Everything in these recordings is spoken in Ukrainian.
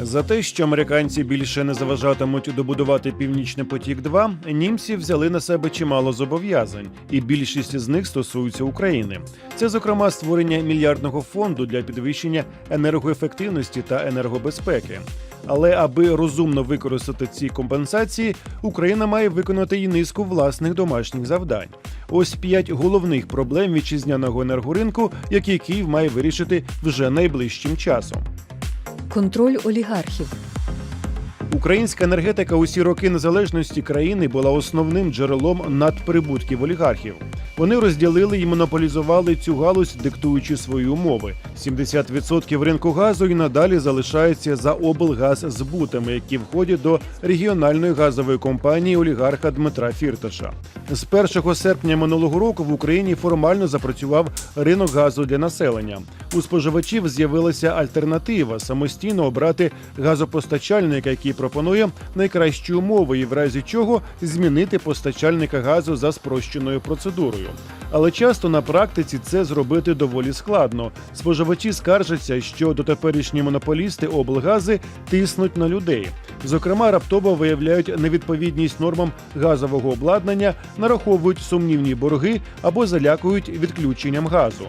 За те, що американці більше не заважатимуть добудувати Північний потік 2 німці взяли на себе чимало зобов'язань, і більшість з них стосуються України. Це, зокрема, створення мільярдного фонду для підвищення енергоефективності та енергобезпеки. Але аби розумно використати ці компенсації, Україна має виконати і низку власних домашніх завдань. Ось п'ять головних проблем вітчизняного енергоринку, які Київ має вирішити вже найближчим часом. Контроль олігархів. Українська енергетика усі роки незалежності країни була основним джерелом надприбутків олігархів. Вони розділили і монополізували цю галузь, диктуючи свої умови. 70% ринку газу і надалі залишається за облгаззбутами, які входять до регіональної газової компанії олігарха Дмитра Фірташа. З 1 серпня минулого року в Україні формально запрацював ринок газу для населення. У споживачів з'явилася альтернатива самостійно обрати газопостачальника, який пропонує найкращі умови, і в разі чого змінити постачальника газу за спрощеною процедурою. Але часто на практиці це зробити доволі складно. Споживачі скаржаться, що дотеперішні монополісти облгази тиснуть на людей. Зокрема, раптово виявляють невідповідність нормам газового обладнання, нараховують сумнівні борги або залякують відключенням газу.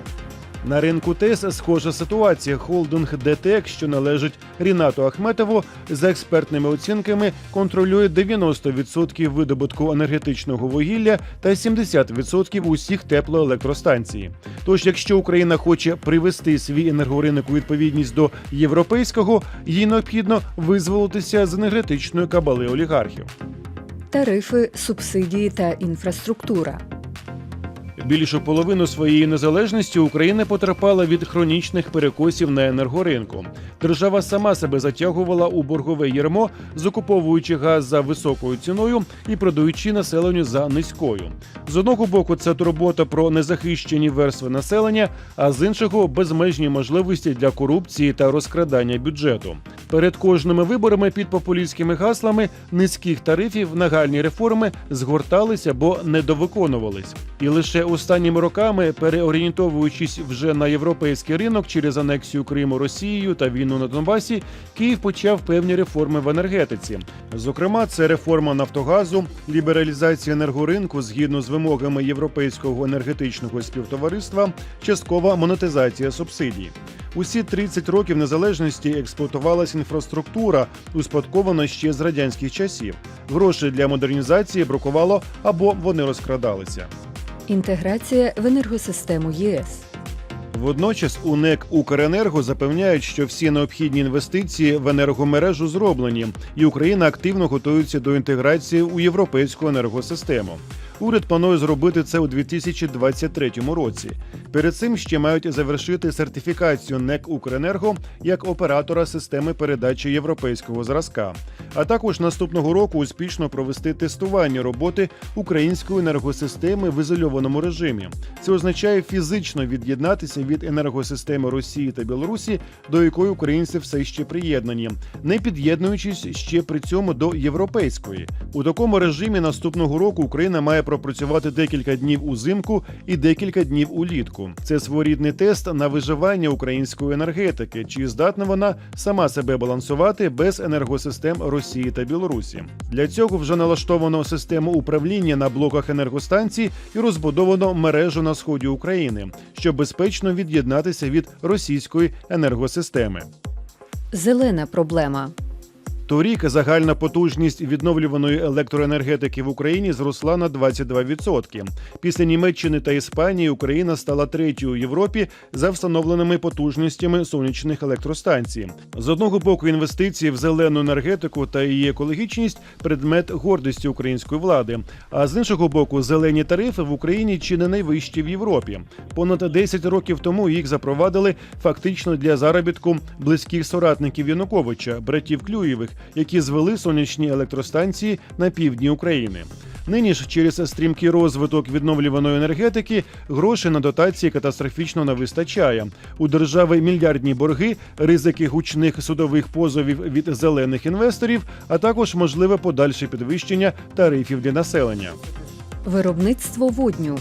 На ринку ТЕС схожа ситуація. Холдинг ДТЕК, що належить Рінату Ахметову, за експертними оцінками контролює 90% видобутку енергетичного вугілля та 70% усіх теплоелектростанцій. Тож, якщо Україна хоче привести свій енергоринок у відповідність до європейського, їй необхідно визволитися з енергетичної кабали олігархів. Тарифи, субсидії та інфраструктура. Більшу половину своєї незалежності Україна потерпала від хронічних перекосів на енергоринку. Держава сама себе затягувала у боргове ярмо, закуповуючи газ за високою ціною і продаючи населенню за низькою. З одного боку, це турбота про незахищені верстви населення, а з іншого безмежні можливості для корупції та розкрадання бюджету. Перед кожними виборами під популістськими гаслами низьких тарифів нагальні реформи згорталися або недовиконувались. І лише останніми роками, переорієнтовуючись вже на європейський ринок через анексію Криму Росією та війну на Донбасі, Київ почав певні реформи в енергетиці. Зокрема, це реформа Нафтогазу, лібералізація енергоринку згідно з вимогами Європейського енергетичного співтовариства, часткова монетизація субсидій. Усі 30 років незалежності експлуатувалась інфраструктура, успадкована ще з радянських часів. Грошей для модернізації бракувало або вони розкрадалися. Інтеграція в енергосистему ЄС. Водночас у НЕК Укренерго запевняють, що всі необхідні інвестиції в енергомережу зроблені, і Україна активно готується до інтеграції у європейську енергосистему. Уряд планує зробити це у 2023 році. Перед цим ще мають завершити сертифікацію НЕК Укренерго як оператора системи передачі європейського зразка, а також наступного року успішно провести тестування роботи української енергосистеми в ізольованому режимі. Це означає фізично від'єднатися від енергосистеми Росії та Білорусі, до якої українці все ще приєднані, не під'єднуючись ще при цьому до європейської. У такому режимі наступного року Україна має пропрацювати декілька днів узимку і декілька днів улітку. Це своєрідний тест на виживання української енергетики, чи здатна вона сама себе балансувати без енергосистем Росії та Білорусі. Для цього вже налаштовано систему управління на блоках енергостанцій і розбудовано мережу на сході України, щоб безпечно від'єднатися від російської енергосистеми. Зелена проблема. Торік загальна потужність відновлюваної електроенергетики в Україні зросла на 22%. Після Німеччини та Іспанії Україна стала третьою у Європі за встановленими потужностями сонячних електростанцій. З одного боку, інвестиції в зелену енергетику та її екологічність предмет гордості української влади. А з іншого боку, зелені тарифи в Україні чи не найвищі в Європі. Понад 10 років тому їх запровадили фактично для заробітку близьких соратників Януковича, братів Клюєвих, які звели сонячні електростанції на півдні України. Нині ж через стрімкий розвиток відновлюваної енергетики грошей на дотації катастрофічно не вистачає. У держави мільярдні борги, ризики гучних судових позовів від зелених інвесторів, а також можливе подальше підвищення тарифів для населення. Виробництво водню.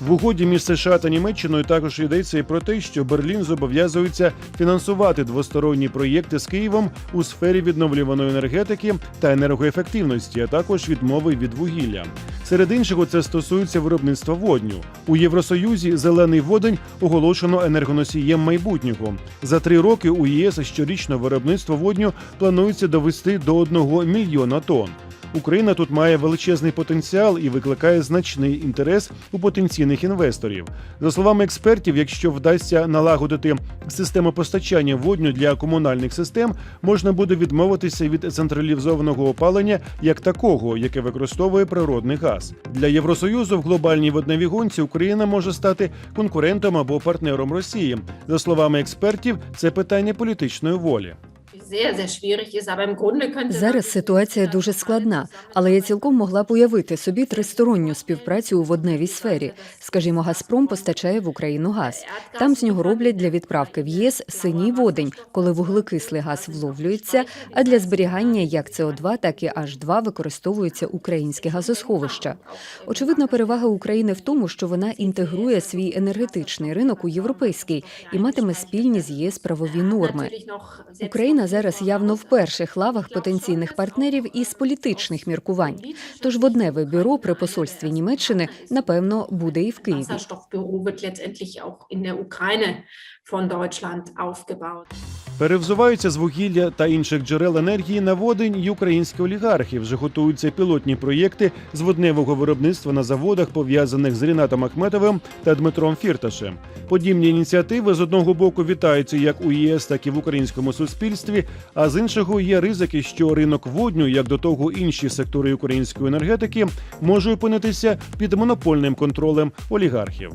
В угоді між США та Німеччиною також йдеться і про те, що Берлін зобов'язується фінансувати двосторонні проєкти з Києвом у сфері відновлюваної енергетики та енергоефективності, а також відмови від вугілля. Серед іншого, це стосується виробництва водню. У Євросоюзі зелений водень оголошено енергоносієм майбутнього. За три роки у ЄС щорічно виробництво водню планується довести до 1 мільйона тонн. Україна тут має величезний потенціал і викликає значний інтерес у потенційних інвесторів. За словами експертів, якщо вдасться налагодити систему постачання водню для комунальних систем, можна буде відмовитися від централізованого опалення як такого, яке використовує природний газ. Для Євросоюзу в глобальній водневій гонці Україна може стати конкурентом або партнером Росії. За словами експертів, це питання політичної волі. Зараз ситуація дуже складна, але я цілком могла б уявити собі тристоронню співпрацю у водневій сфері. Скажімо, Газпром постачає в Україну газ. Там з нього роблять для відправки в ЄС синій водень, коли вуглекислий газ вловлюється. А для зберігання як СО2, так і H2 використовуються українські газосховища. Очевидна перевага України в тому, що вона інтегрує свій енергетичний ринок у європейський і матиме спільні з ЄС правові норми. Україна зараз явно в перших лавах потенційних партнерів із політичних міркувань. Тож водневе бюро при посольстві Німеччини напевно буде і в Києві. Перевзуваються з вугілля та інших джерел енергії на водень й українські олігархи. Вже готуються пілотні проєкти з водневого виробництва на заводах, пов'язаних з Рінатом Ахметовим та Дмитром Фірташем. Подібні ініціативи з одного боку вітаються як у ЄС, так і в українському суспільстві. А з іншого є ризики, що ринок водню, як до того інші сектори української енергетики, може опинитися під монопольним контролем олігархів.